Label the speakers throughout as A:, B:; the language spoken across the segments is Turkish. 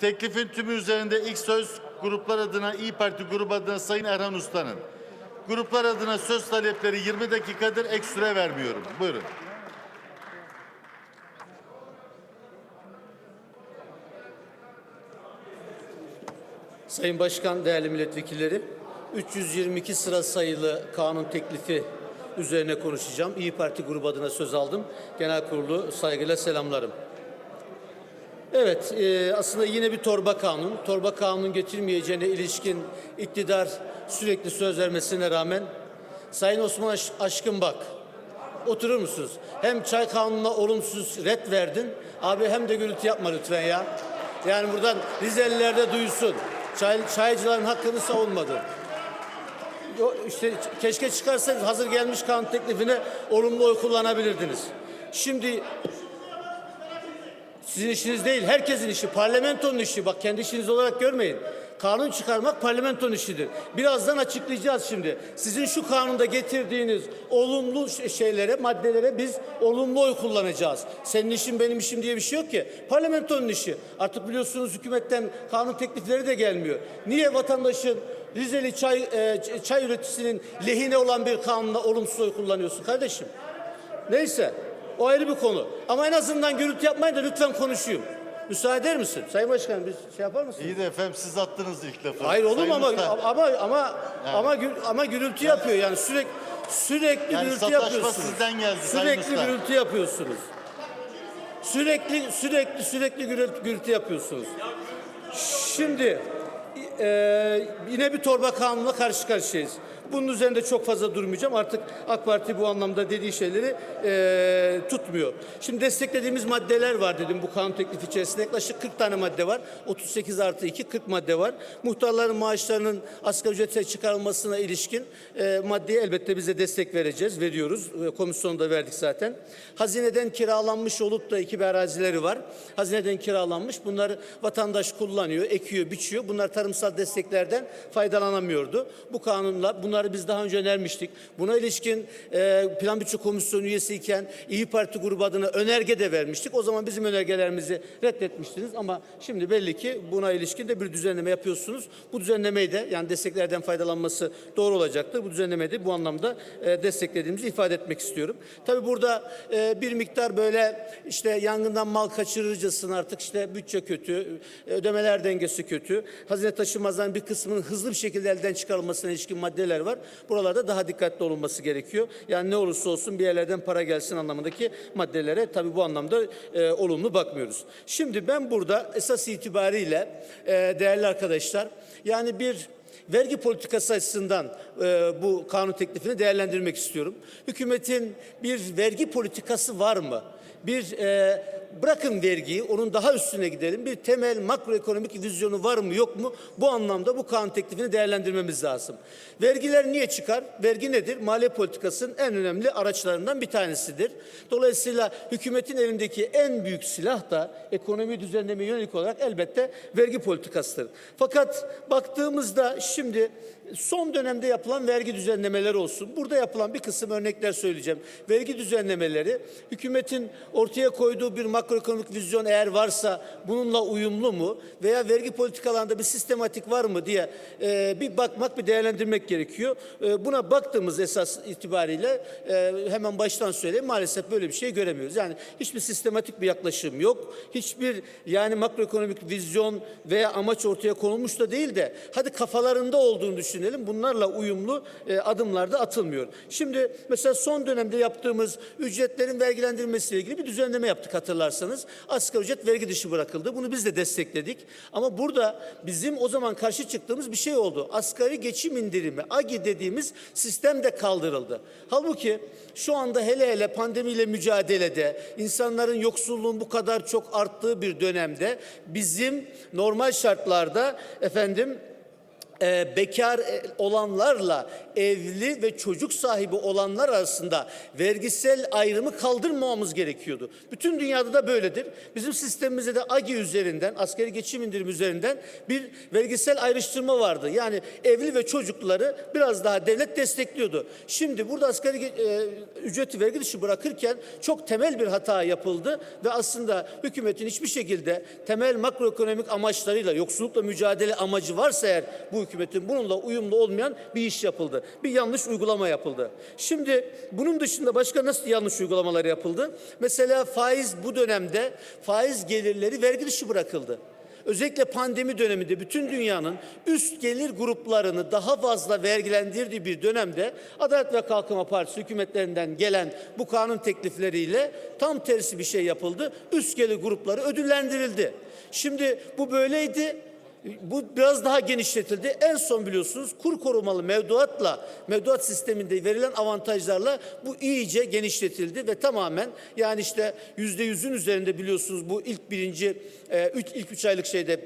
A: Teklifin tümü üzerinde ilk söz gruplar adına İyi Parti grubu adına Sayın Erhan Usta'nın. Gruplar adına söz talepleri 20 dakikadır ek süre vermiyorum. Buyurun.
B: Sayın Başkan, değerli milletvekilleri, 322 sıra sayılı kanun teklifi üzerine konuşacağım. İyi Parti grubu adına söz aldım. Genel kurulu saygıyla selamlarım. Evet, e, aslında yine bir torba kanun. Torba kanun getirmeyeceğine ilişkin iktidar sürekli söz vermesine rağmen Sayın Osman Aş- Aşkın bak, oturur musunuz? Hem çay kanununa olumsuz red verdin, abi hem de gürültü yapma lütfen ya. Yani buradan Rizeliler de duysun. Çay, çaycıların hakkını savunmadın. İşte keşke çıkarsanız hazır gelmiş kanun teklifine olumlu oy kullanabilirdiniz. Şimdi sizin işiniz değil, herkesin işi, parlamentonun işi. Bak kendi işiniz olarak görmeyin. Kanun çıkarmak parlamentonun işidir. Birazdan açıklayacağız şimdi. Sizin şu kanunda getirdiğiniz olumlu şeylere, maddelere biz olumlu oy kullanacağız. Senin işin benim işim diye bir şey yok ki. Parlamentonun işi. Artık biliyorsunuz hükümetten kanun teklifleri de gelmiyor. Niye vatandaşın Rizeli çay e, çay üreticisinin lehine olan bir kanuna olumsuz oy kullanıyorsun kardeşim? Neyse. O ayrı bir konu. Ama en azından gürültü yapmayın da lütfen konuşayım. Müsaade eder misin? Sayın Başkan biz şey yapar mısın?
A: İyi de efendim siz attınız ilk lafı.
B: Hayır olur mu
A: Sayın
B: ama ama ama ama gür- ama gürültü yapıyor yani sürekli sürekli
A: Yani
B: gürültü yapıyorsunuz.
A: sizden geldi Sayın
B: Sürekli
A: Usta.
B: gürültü yapıyorsunuz. Sürekli sürekli sürekli gürültü, gürültü yapıyorsunuz. Şimdi e, yine bir torba kanunla karşı karşıyayız. Bunun üzerinde çok fazla durmayacağım. Artık AK Parti bu anlamda dediği şeyleri e, tutmuyor. Şimdi desteklediğimiz maddeler var dedim bu kanun teklifi içerisinde. Yaklaşık 40 tane madde var. 38 artı 2 40 madde var. Muhtarların maaşlarının asgari ücrete çıkarılmasına ilişkin e, maddeye elbette bize destek vereceğiz. Veriyoruz. E, komisyonda verdik zaten. Hazineden kiralanmış olup da iki arazileri var. Hazineden kiralanmış. Bunları vatandaş kullanıyor, ekiyor, biçiyor. Bunlar tarımsal desteklerden faydalanamıyordu. Bu kanunla bunları biz daha önce önermiştik. Buna ilişkin e, Plan Bütçe Komisyonu üyesiyken İyi Parti grubu adına önerge de vermiştik. O zaman bizim önergelerimizi reddetmiştiniz ama şimdi belli ki buna ilişkin de bir düzenleme yapıyorsunuz. Bu düzenlemeyi de yani desteklerden faydalanması doğru olacaktır. Bu düzenlemeyi de bu anlamda e, desteklediğimizi ifade etmek istiyorum. Tabii burada e, bir miktar böyle işte yangından mal kaçırırcasına artık işte bütçe kötü, e, ödemeler dengesi kötü. Hazine taşınmazların bir kısmının hızlı bir şekilde elden çıkarılmasına ilişkin maddeler var. Buralarda daha dikkatli olunması gerekiyor. Yani ne olursa olsun bir yerlerden para gelsin anlamındaki maddelere tabii bu anlamda e, olumlu bakmıyoruz. Şimdi ben burada esas itibariyle e, değerli arkadaşlar yani bir vergi politikası açısından e, bu kanun teklifini değerlendirmek istiyorum. Hükümetin bir vergi politikası var mı? Bir e, bırakın vergiyi, onun daha üstüne gidelim. Bir temel makroekonomik vizyonu var mı yok mu? Bu anlamda bu kanun teklifini değerlendirmemiz lazım. Vergiler niye çıkar? Vergi nedir? Maliye politikasının en önemli araçlarından bir tanesidir. Dolayısıyla hükümetin elindeki en büyük silah da ekonomi düzenlemeye yönelik olarak elbette vergi politikasıdır. Fakat baktığımızda şimdi son dönemde yapılan vergi düzenlemeleri olsun. Burada yapılan bir kısım örnekler söyleyeceğim. Vergi düzenlemeleri hükümetin ortaya koyduğu bir makroekonomik vizyon eğer varsa bununla uyumlu mu veya vergi politikalarında bir sistematik var mı diye e, bir bakmak bir değerlendirmek gerekiyor. E, buna baktığımız esas itibariyle e, hemen baştan söyleyeyim maalesef böyle bir şey göremiyoruz. Yani hiçbir sistematik bir yaklaşım yok. Hiçbir yani makroekonomik vizyon veya amaç ortaya konulmuş da değil de hadi kafalarında olduğunu düşünelim. Bunlarla uyumlu e, adımlar da atılmıyor. Şimdi mesela son dönemde yaptığımız ücretlerin vergilendirilmesiyle ilgili bir düzenleme yaptık hatırlarsanız. Asgari ücret vergi dışı bırakıldı. Bunu biz de destekledik. Ama burada bizim o zaman karşı çıktığımız bir şey oldu. Asgari geçim indirimi, AGİ dediğimiz sistem de kaldırıldı. Halbuki şu anda hele hele pandemiyle mücadelede insanların yoksulluğun bu kadar çok arttığı bir dönemde bizim normal şartlarda efendim e, bekar e, olanlarla evli ve çocuk sahibi olanlar arasında vergisel ayrımı kaldırmamamız gerekiyordu. Bütün dünyada da böyledir. Bizim sistemimizde de AGİ üzerinden, askeri geçim indirimi üzerinden bir vergisel ayrıştırma vardı. Yani evli ve çocukları biraz daha devlet destekliyordu. Şimdi burada asgari e, ücreti vergi dışı bırakırken çok temel bir hata yapıldı ve aslında hükümetin hiçbir şekilde temel makroekonomik amaçlarıyla yoksullukla mücadele amacı varsa eğer bu hükümetin bununla uyumlu olmayan bir iş yapıldı. Bir yanlış uygulama yapıldı. Şimdi bunun dışında başka nasıl yanlış uygulamalar yapıldı? Mesela faiz bu dönemde faiz gelirleri vergi dışı bırakıldı. Özellikle pandemi döneminde bütün dünyanın üst gelir gruplarını daha fazla vergilendirdiği bir dönemde Adalet ve Kalkınma Partisi hükümetlerinden gelen bu kanun teklifleriyle tam tersi bir şey yapıldı. Üst gelir grupları ödüllendirildi. Şimdi bu böyleydi. Bu biraz daha genişletildi. En son biliyorsunuz kur korumalı mevduatla, mevduat sisteminde verilen avantajlarla bu iyice genişletildi ve tamamen yani işte yüzde yüzün üzerinde biliyorsunuz bu ilk birinci, e, üç, ilk üç aylık şeyde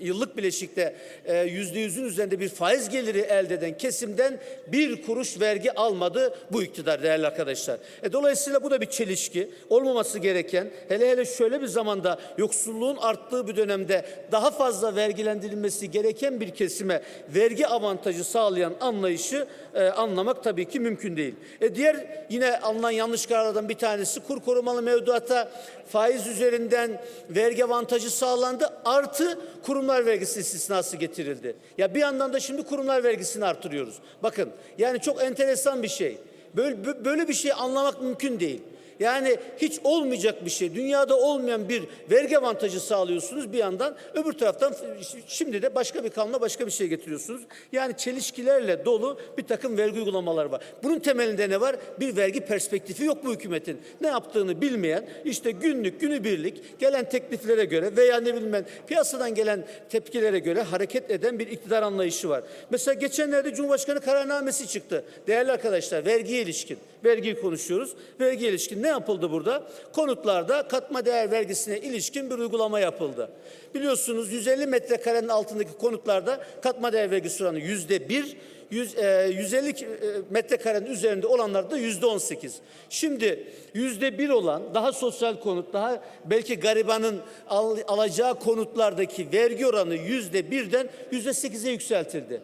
B: yıllık bileşikte e, yüzde yüzün üzerinde bir faiz geliri elde eden kesimden bir kuruş vergi almadı bu iktidar değerli arkadaşlar. E, dolayısıyla bu da bir çelişki. Olmaması gereken hele hele şöyle bir zamanda yoksulluğun arttığı bir dönemde daha fazla vergilendirilmesi gereken bir kesime vergi avantajı sağlayan anlayışı e, anlamak tabii ki mümkün değil. E, diğer yine alınan yanlış kararlardan bir tanesi kur korumalı mevduata faiz üzerinden vergi avantajı sağlandı. Artı kurumlar vergisi istisnası getirildi. Ya bir yandan da şimdi kurumlar vergisini artırıyoruz. Bakın yani çok enteresan bir şey. Böyle, böyle bir şey anlamak mümkün değil. Yani hiç olmayacak bir şey, dünyada olmayan bir vergi avantajı sağlıyorsunuz bir yandan. Öbür taraftan şimdi de başka bir kanuna başka bir şey getiriyorsunuz. Yani çelişkilerle dolu bir takım vergi uygulamalar var. Bunun temelinde ne var? Bir vergi perspektifi yok bu hükümetin. Ne yaptığını bilmeyen, işte günlük, günübirlik gelen tekliflere göre veya ne bileyim ben piyasadan gelen tepkilere göre hareket eden bir iktidar anlayışı var. Mesela geçenlerde Cumhurbaşkanı kararnamesi çıktı. Değerli arkadaşlar vergiye ilişkin, vergiyi konuşuyoruz. Vergiye ilişkin ne yapıldı burada? Konutlarda katma değer vergisine ilişkin bir uygulama yapıldı. Biliyorsunuz 150 metrekarenin altındaki konutlarda katma değer vergisi oranı yüzde bir, 100, e, 150 e, metrekarenin üzerinde olanlarda da yüzde 18. Şimdi yüzde bir olan daha sosyal konut, daha belki garibanın al- alacağı konutlardaki vergi oranı yüzde birden yüzde sekize yükseltildi.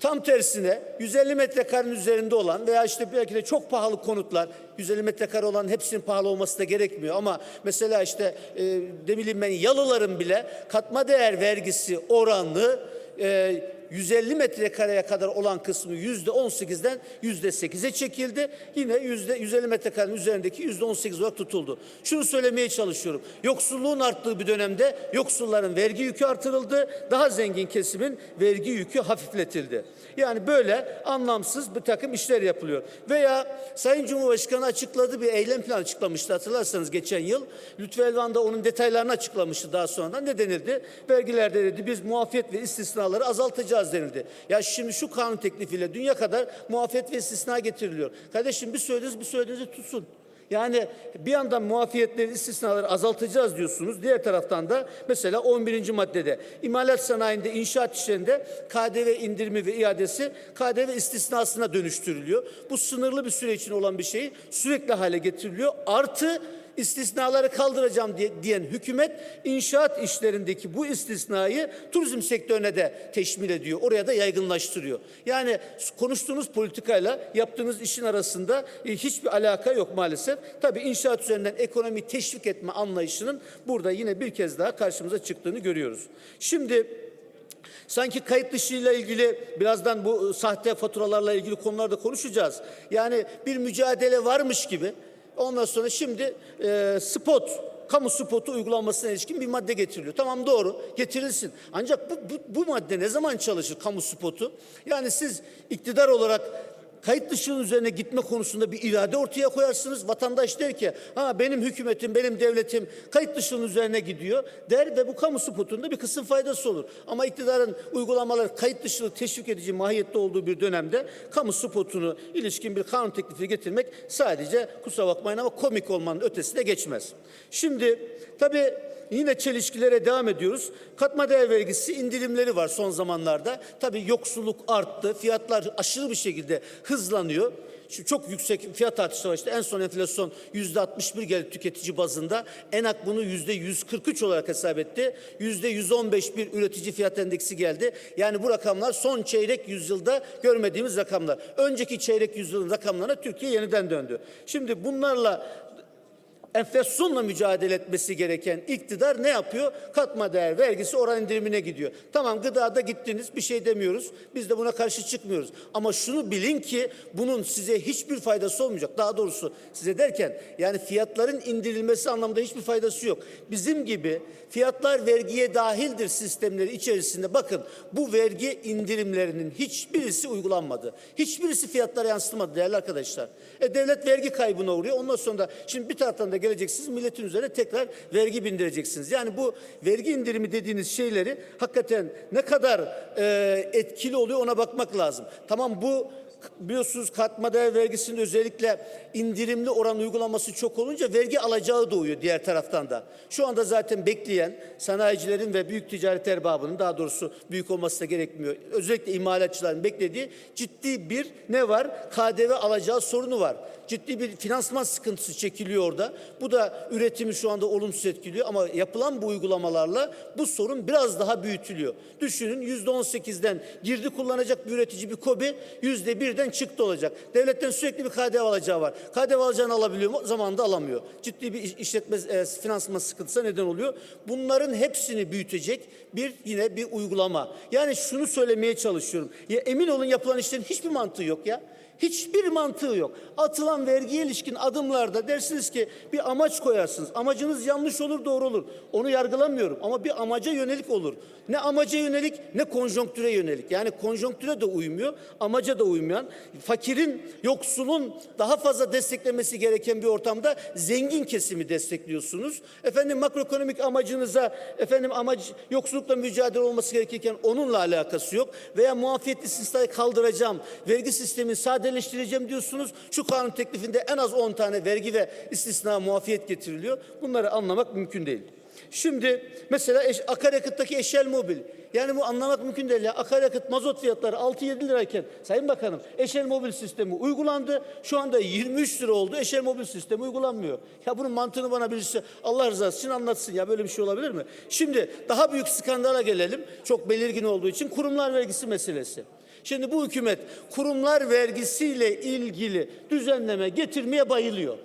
B: Tam tersine 150 metrekarenin üzerinde olan veya işte belki de çok pahalı konutlar 150 metrekare olan hepsinin pahalı olması da gerekmiyor. Ama mesela işte e, ne bileyim ben yalıların bile katma değer vergisi oranı e, 150 metrekareye kadar olan kısmı yüzde 18'den yüzde 8'e çekildi. Yine yüzde 150 metrekarenin üzerindeki yüzde 18 olarak tutuldu. Şunu söylemeye çalışıyorum. Yoksulluğun arttığı bir dönemde yoksulların vergi yükü artırıldı. Daha zengin kesimin vergi yükü hafifletildi. Yani böyle anlamsız bir takım işler yapılıyor. Veya Sayın Cumhurbaşkanı açıkladığı bir eylem planı açıklamıştı hatırlarsanız geçen yıl. Lütfü Elvan da onun detaylarını açıklamıştı daha sonradan. Ne denildi? Vergilerde dedi biz muafiyet ve istisnaları azaltacağız denildi. Ya şimdi şu kanun teklifiyle dünya kadar muafiyet ve istisna getiriliyor. Kardeşim bir söylediğiniz bir söylediğinizi tutsun. Yani bir yandan muafiyetleri, istisnaları azaltacağız diyorsunuz. Diğer taraftan da mesela 11. maddede imalat sanayinde, inşaat işlerinde KDV indirimi ve iadesi KDV istisnasına dönüştürülüyor. Bu sınırlı bir süre için olan bir şey sürekli hale getiriliyor. Artı istisnaları kaldıracağım diye, diyen hükümet inşaat işlerindeki bu istisnayı turizm sektörüne de teşmil ediyor. Oraya da yaygınlaştırıyor. Yani konuştuğunuz politikayla yaptığınız işin arasında e, hiçbir alaka yok maalesef. Tabii inşaat üzerinden ekonomi teşvik etme anlayışının burada yine bir kez daha karşımıza çıktığını görüyoruz. Şimdi Sanki kayıt dışıyla ilgili birazdan bu e, sahte faturalarla ilgili konularda konuşacağız. Yani bir mücadele varmış gibi ondan sonra şimdi e, spot kamu spotu uygulanmasına ilişkin bir madde getiriliyor. Tamam doğru getirilsin. Ancak bu, bu, bu madde ne zaman çalışır kamu spotu? Yani siz iktidar olarak kayıt dışının üzerine gitme konusunda bir irade ortaya koyarsınız. Vatandaş der ki ha benim hükümetim, benim devletim kayıt dışının üzerine gidiyor der ve bu kamu spotunda bir kısım faydası olur. Ama iktidarın uygulamaları kayıt dışını teşvik edici mahiyette olduğu bir dönemde kamu spotunu ilişkin bir kanun teklifi getirmek sadece kusura bakmayın ama komik olmanın ötesine geçmez. Şimdi tabii yine çelişkilere devam ediyoruz. Katma değer vergisi indirimleri var son zamanlarda. Tabii yoksulluk arttı. Fiyatlar aşırı bir şekilde hızlanıyor. Şu çok yüksek fiyat artışı var. İşte en son enflasyon yüzde 61 geldi tüketici bazında. ENAK bunu yüzde 143 olarak hesap etti. Yüzde 115 bir üretici fiyat endeksi geldi. Yani bu rakamlar son çeyrek yüzyılda görmediğimiz rakamlar. Önceki çeyrek yüzyılın rakamlarına Türkiye yeniden döndü. Şimdi bunlarla enflasyonla mücadele etmesi gereken iktidar ne yapıyor? Katma değer vergisi oran indirimine gidiyor. Tamam gıdada gittiniz bir şey demiyoruz. Biz de buna karşı çıkmıyoruz. Ama şunu bilin ki bunun size hiçbir faydası olmayacak. Daha doğrusu size derken yani fiyatların indirilmesi anlamda hiçbir faydası yok. Bizim gibi fiyatlar vergiye dahildir sistemleri içerisinde bakın bu vergi indirimlerinin hiçbirisi uygulanmadı. Hiçbirisi fiyatlara yansıtmadı değerli arkadaşlar. E, devlet vergi kaybına uğruyor. Ondan sonra da şimdi bir taraftan da geleceksiniz milletin üzerine tekrar vergi bindireceksiniz. Yani bu vergi indirimi dediğiniz şeyleri hakikaten ne kadar e, etkili oluyor ona bakmak lazım. Tamam bu biliyorsunuz katma değer vergisinin özellikle indirimli oran uygulaması çok olunca vergi alacağı doğuyor diğer taraftan da. Şu anda zaten bekleyen sanayicilerin ve büyük ticaret erbabının daha doğrusu büyük olması da gerekmiyor. Özellikle imalatçıların beklediği ciddi bir ne var? KDV alacağı sorunu var. Ciddi bir finansman sıkıntısı çekiliyor orada. Bu da üretimi şu anda olumsuz etkiliyor ama yapılan bu uygulamalarla bu sorun biraz daha büyütülüyor. Düşünün yüzde on sekizden girdi kullanacak bir üretici bir kobi yüzde birden çıktı olacak. Devletten sürekli bir KDV alacağı var. KDV alacağını alabiliyor mu? Zamanında alamıyor. Ciddi bir iş- işletme e, finansman sıkıntısına neden oluyor. Bunların hepsini büyütecek bir yine bir uygulama. Yani şunu söylemeye çalışıyorum. Ya emin olun yapılan işlerin hiçbir mantığı yok ya. Hiçbir mantığı yok. Atılan vergiye ilişkin adımlarda dersiniz ki bir amaç koyarsınız. Amacınız yanlış olur doğru olur. Onu yargılamıyorum ama bir amaca yönelik olur. Ne amaca yönelik ne konjonktüre yönelik. Yani konjonktüre de uymuyor, amaca da uymayan, fakirin, yoksulun daha fazla desteklemesi gereken bir ortamda zengin kesimi destekliyorsunuz. Efendim makroekonomik amacınıza efendim amaç yoksullukla mücadele olması gerekirken onunla alakası yok. Veya muafiyetli istisnayı kaldıracağım, vergi sistemini sadeleştireceğim diyorsunuz. Şu kanun teklifinde en az 10 tane vergi ve istisna muafiyet getiriliyor. Bunları anlamak mümkün değil. Şimdi mesela eş, akaryakıttaki eşel mobil. Yani bu anlamak mümkün değil ya. Akaryakıt mazot fiyatları 6-7 lirayken Sayın Bakanım eşel mobil sistemi uygulandı. Şu anda 23 lira oldu. Eşel mobil sistemi uygulanmıyor. Ya bunun mantığını bana birisi Allah rızası için anlatsın ya. Böyle bir şey olabilir mi? Şimdi daha büyük skandala gelelim. Çok belirgin olduğu için kurumlar vergisi meselesi. Şimdi bu hükümet kurumlar vergisiyle ilgili düzenleme getirmeye bayılıyor.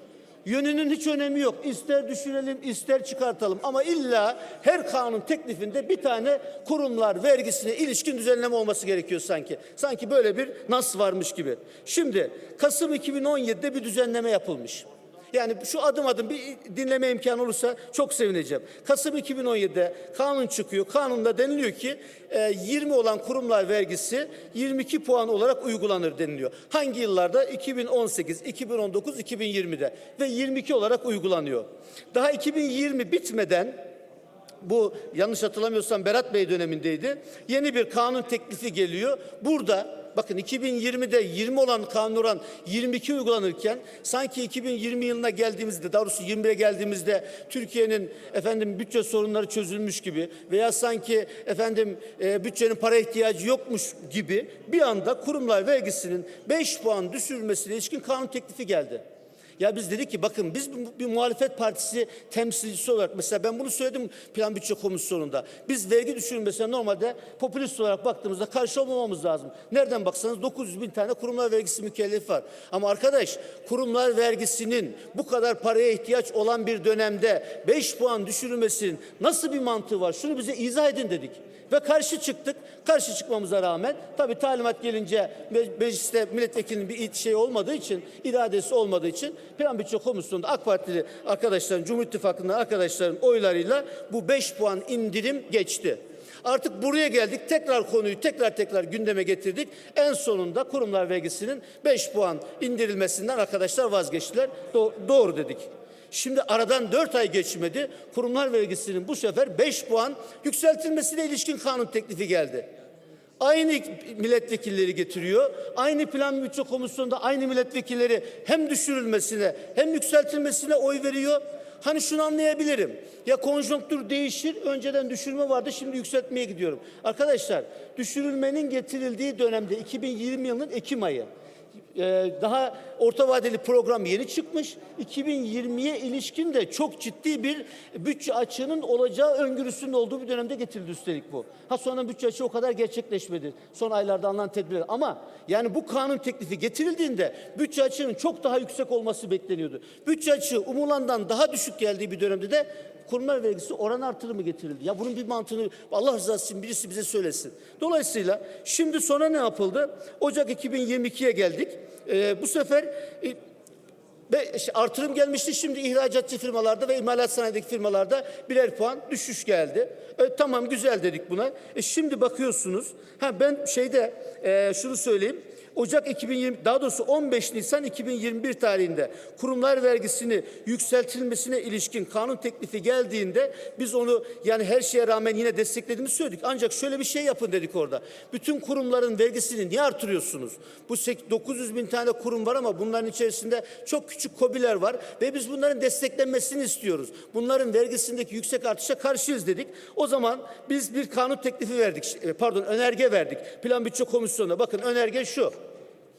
B: Yönünün hiç önemi yok. İster düşürelim, ister çıkartalım. Ama illa her kanun teklifinde bir tane kurumlar vergisine ilişkin düzenleme olması gerekiyor sanki. Sanki böyle bir nas varmış gibi. Şimdi Kasım 2017'de bir düzenleme yapılmış. Yani şu adım adım bir dinleme imkanı olursa çok sevineceğim. Kasım 2017'de kanun çıkıyor. Kanunda deniliyor ki e, 20 olan kurumlar vergisi 22 puan olarak uygulanır deniliyor. Hangi yıllarda? 2018, 2019, 2020'de ve 22 olarak uygulanıyor. Daha 2020 bitmeden bu yanlış hatırlamıyorsam Berat Bey dönemindeydi. Yeni bir kanun teklifi geliyor. Burada bakın 2020'de 20 olan kanun oran 22 uygulanırken sanki 2020 yılına geldiğimizde daha doğrusu 21'e geldiğimizde Türkiye'nin efendim bütçe sorunları çözülmüş gibi veya sanki efendim e, bütçenin para ihtiyacı yokmuş gibi bir anda kurumlar vergisinin 5 puan düşürülmesine ilişkin kanun teklifi geldi. Ya biz dedik ki bakın biz bir, muhalefet partisi temsilcisi olarak mesela ben bunu söyledim plan bütçe komisyonunda. Biz vergi düşürülmesine normalde popülist olarak baktığımızda karşı olmamamız lazım. Nereden baksanız 900 bin tane kurumlar vergisi mükellefi var. Ama arkadaş kurumlar vergisinin bu kadar paraya ihtiyaç olan bir dönemde 5 puan düşürülmesinin nasıl bir mantığı var? Şunu bize izah edin dedik. Ve karşı çıktık. Karşı çıkmamıza rağmen tabii talimat gelince me- mecliste milletvekilinin bir şey olmadığı için, iradesi olmadığı için Plan Bütçe Komisyonu'nda AK Partili arkadaşların, Cumhur İttifakı'ndan arkadaşların oylarıyla bu 5 puan indirim geçti. Artık buraya geldik. Tekrar konuyu tekrar tekrar gündeme getirdik. En sonunda kurumlar vergisinin 5 puan indirilmesinden arkadaşlar vazgeçtiler. Do- doğru dedik. Şimdi aradan 4 ay geçmedi. Kurumlar vergisinin bu sefer 5 puan yükseltilmesine ilişkin kanun teklifi geldi. Aynı milletvekilleri getiriyor. Aynı plan bütçe komisyonunda aynı milletvekilleri hem düşürülmesine hem yükseltilmesine oy veriyor. Hani şunu anlayabilirim. Ya konjonktür değişir, önceden düşürme vardı, şimdi yükseltmeye gidiyorum. Arkadaşlar, düşürülmenin getirildiği dönemde 2020 yılının Ekim ayı. Ee, daha orta vadeli program yeni çıkmış. 2020'ye ilişkin de çok ciddi bir bütçe açığının olacağı öngörüsünün olduğu bir dönemde getirildi üstelik bu. Ha sonra bütçe açığı o kadar gerçekleşmedi. Son aylarda alınan tedbirler. Ama yani bu kanun teklifi getirildiğinde bütçe açığının çok daha yüksek olması bekleniyordu. Bütçe açığı umulandan daha düşük geldiği bir dönemde de kurumlar vergisi oran artırımı getirildi. Ya bunun bir mantığını Allah rızası için birisi bize söylesin. Dolayısıyla şimdi sonra ne yapıldı? Ocak 2022'ye geldik. Ee, bu sefer e, artırım gelmişti. Şimdi ihracatçı firmalarda ve imalat sanayideki firmalarda birer puan düşüş geldi. E, tamam güzel dedik buna. E, şimdi bakıyorsunuz. Ha ben şeyde e, şunu söyleyeyim. Ocak 2020 daha doğrusu 15 Nisan 2021 tarihinde kurumlar vergisini yükseltilmesine ilişkin kanun teklifi geldiğinde biz onu yani her şeye rağmen yine desteklediğimizi söyledik. Ancak şöyle bir şey yapın dedik orada. Bütün kurumların vergisini niye artırıyorsunuz? Bu sek- 900 bin tane kurum var ama bunların içerisinde çok küçük kobiler var ve biz bunların desteklenmesini istiyoruz. Bunların vergisindeki yüksek artışa karşıyız dedik. O zaman biz bir kanun teklifi verdik. E, Pardon önerge verdik. Plan Bütçe Komisyonu'na. Bakın önerge şu.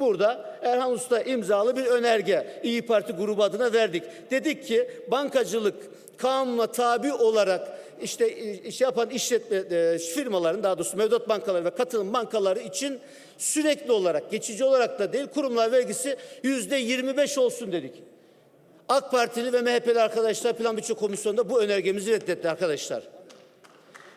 B: Burada Erhan Usta imzalı bir önerge İyi Parti grubu adına verdik. Dedik ki bankacılık kanuna tabi olarak işte e, şey yapan işletme e, firmaların daha doğrusu mevduat bankaları ve katılım bankaları için sürekli olarak geçici olarak da değil kurumlar vergisi yüzde 25 olsun dedik. AK Partili ve MHP'li arkadaşlar Plan Bütçe Komisyonu'nda bu önergemizi reddetti arkadaşlar.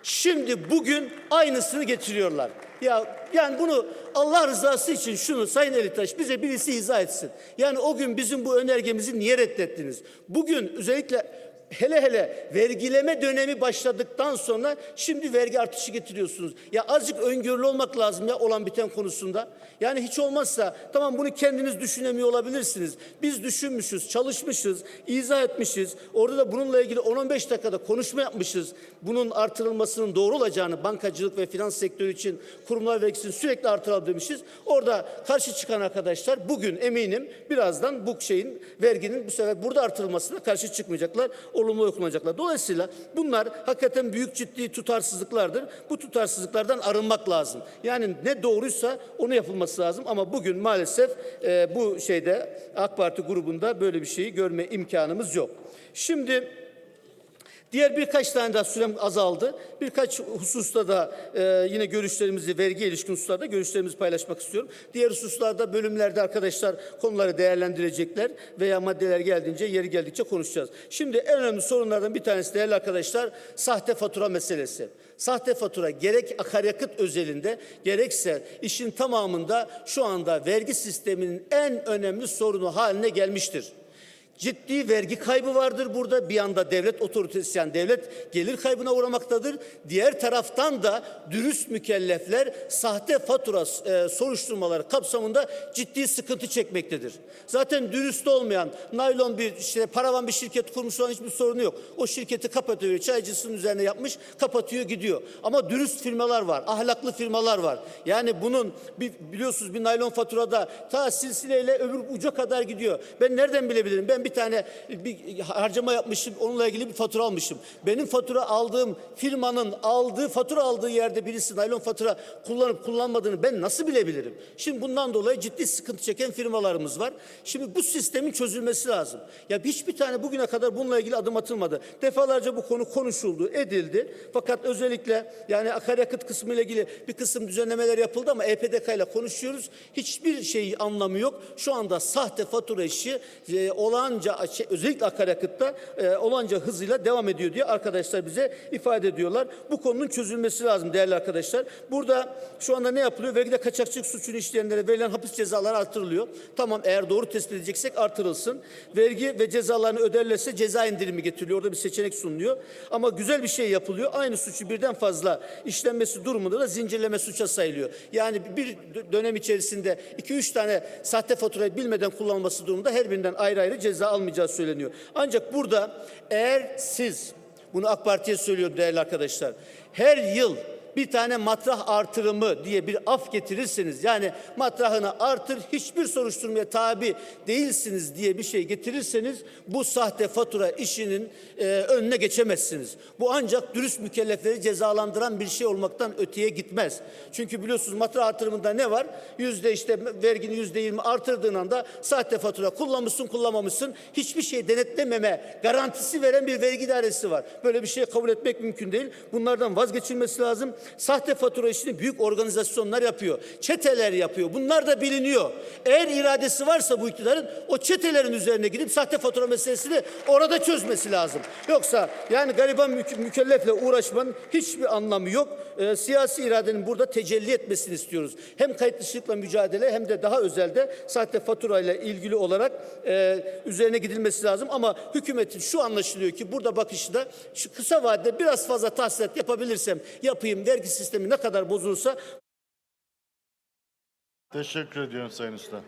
B: Şimdi bugün aynısını getiriyorlar. Ya yani bunu Allah rızası için şunu Sayın Elitaş bize birisi izah etsin. Yani o gün bizim bu önergemizi niye reddettiniz? Bugün özellikle hele hele vergileme dönemi başladıktan sonra şimdi vergi artışı getiriyorsunuz. Ya azıcık öngörülü olmak lazım ya olan biten konusunda. Yani hiç olmazsa tamam bunu kendiniz düşünemiyor olabilirsiniz. Biz düşünmüşüz, çalışmışız, izah etmişiz. Orada da bununla ilgili 10-15 dakikada konuşma yapmışız. Bunun artırılmasının doğru olacağını bankacılık ve finans sektörü için kurumlar vergisini sürekli artıralım demişiz. Orada karşı çıkan arkadaşlar bugün eminim birazdan bu şeyin verginin bu sefer burada artırılmasına karşı çıkmayacaklar. Olumlu okunacaklar. Dolayısıyla bunlar hakikaten büyük ciddi tutarsızlıklardır. Bu tutarsızlıklardan arınmak lazım. Yani ne doğruysa onu yapılması lazım ama bugün maalesef e, bu şeyde AK Parti grubunda böyle bir şeyi görme imkanımız yok. Şimdi Diğer birkaç tane daha sürem azaldı. Birkaç hususta da e, yine görüşlerimizi, vergi ilişkin hususlarda görüşlerimizi paylaşmak istiyorum. Diğer hususlarda bölümlerde arkadaşlar konuları değerlendirecekler veya maddeler geldiğince, yeri geldikçe konuşacağız. Şimdi en önemli sorunlardan bir tanesi değerli arkadaşlar sahte fatura meselesi. Sahte fatura gerek akaryakıt özelinde gerekse işin tamamında şu anda vergi sisteminin en önemli sorunu haline gelmiştir. Ciddi vergi kaybı vardır burada. Bir yanda devlet otoritesi yani devlet gelir kaybına uğramaktadır. Diğer taraftan da dürüst mükellefler sahte fatura e, soruşturmaları kapsamında ciddi sıkıntı çekmektedir. Zaten dürüst olmayan naylon bir işte paravan bir şirket kurmuş olan hiçbir sorunu yok. O şirketi kapatıyor, çaycısının üzerine yapmış, kapatıyor gidiyor. Ama dürüst firmalar var, ahlaklı firmalar var. Yani bunun bir, biliyorsunuz bir naylon faturada ta silsileyle öbür uca kadar gidiyor. Ben nereden bilebilirim? Ben bir tane bir harcama yapmışım, onunla ilgili bir fatura almışım. Benim fatura aldığım firmanın aldığı, fatura aldığı yerde birisi naylon fatura kullanıp kullanmadığını ben nasıl bilebilirim? Şimdi bundan dolayı ciddi sıkıntı çeken firmalarımız var. Şimdi bu sistemin çözülmesi lazım. Ya hiçbir tane bugüne kadar bununla ilgili adım atılmadı. Defalarca bu konu konuşuldu, edildi. Fakat özellikle yani akaryakıt kısmı ile ilgili bir kısım düzenlemeler yapıldı ama EPDK ile konuşuyoruz. Hiçbir şeyi anlamı yok. Şu anda sahte fatura işi e, olanca özellikle akaryakıtta e, olanca hızıyla devam ediyor diye arkadaşlar bize ifade ediyorlar. Bu konunun çözülmesi lazım değerli arkadaşlar. Burada şu anda ne yapılıyor? Vergide kaçakçılık suçunu işleyenlere verilen hapis cezaları artırılıyor. Tamam eğer doğru tespit edeceksek artırılsın. Vergi ve cezalarını öderlerse ceza indirimi getiriliyor. Orada bir seçenek sunuluyor. Ama güzel bir şey yapılıyor. Aynı suçu birden fazla işlenmesi durumunda da zincirleme suça sayılıyor. Yani bir dönem içerisinde 2-3 tane sahte faturayı bilmeden kullanılması durumunda her birinden ayrı ayrı ceza almayacağı söyleniyor. Ancak burada eğer siz bunu AK Parti'ye söylüyorum değerli arkadaşlar. Her yıl bir tane matrah artırımı diye bir af getirirseniz yani matrahını artır hiçbir soruşturmaya tabi değilsiniz diye bir şey getirirseniz bu sahte fatura işinin e, önüne geçemezsiniz. Bu ancak dürüst mükellefleri cezalandıran bir şey olmaktan öteye gitmez. Çünkü biliyorsunuz matrah artırımında ne var? Yüzde işte vergini yüzde yirmi artırdığın anda sahte fatura kullanmışsın kullanmamışsın hiçbir şey denetlememe garantisi veren bir vergi dairesi var. Böyle bir şey kabul etmek mümkün değil. Bunlardan vazgeçilmesi lazım. Sahte fatura işini büyük organizasyonlar yapıyor. Çeteler yapıyor. Bunlar da biliniyor. Eğer iradesi varsa bu iktidarın o çetelerin üzerine gidip sahte fatura meselesini orada çözmesi lazım. Yoksa yani gariban mük- mükellefle uğraşmanın hiçbir anlamı yok. Ee, siyasi iradenin burada tecelli etmesini istiyoruz. Hem kayıt dışılıkla mücadele hem de daha özelde sahte fatura ile ilgili olarak e, üzerine gidilmesi lazım. Ama hükümetin şu anlaşılıyor ki burada bakışı da şu kısa vadede biraz fazla tahsilat yapabilirsem yapayım vergi sistemi ne kadar bozulursa
A: Teşekkür ediyorum Sayın Usta.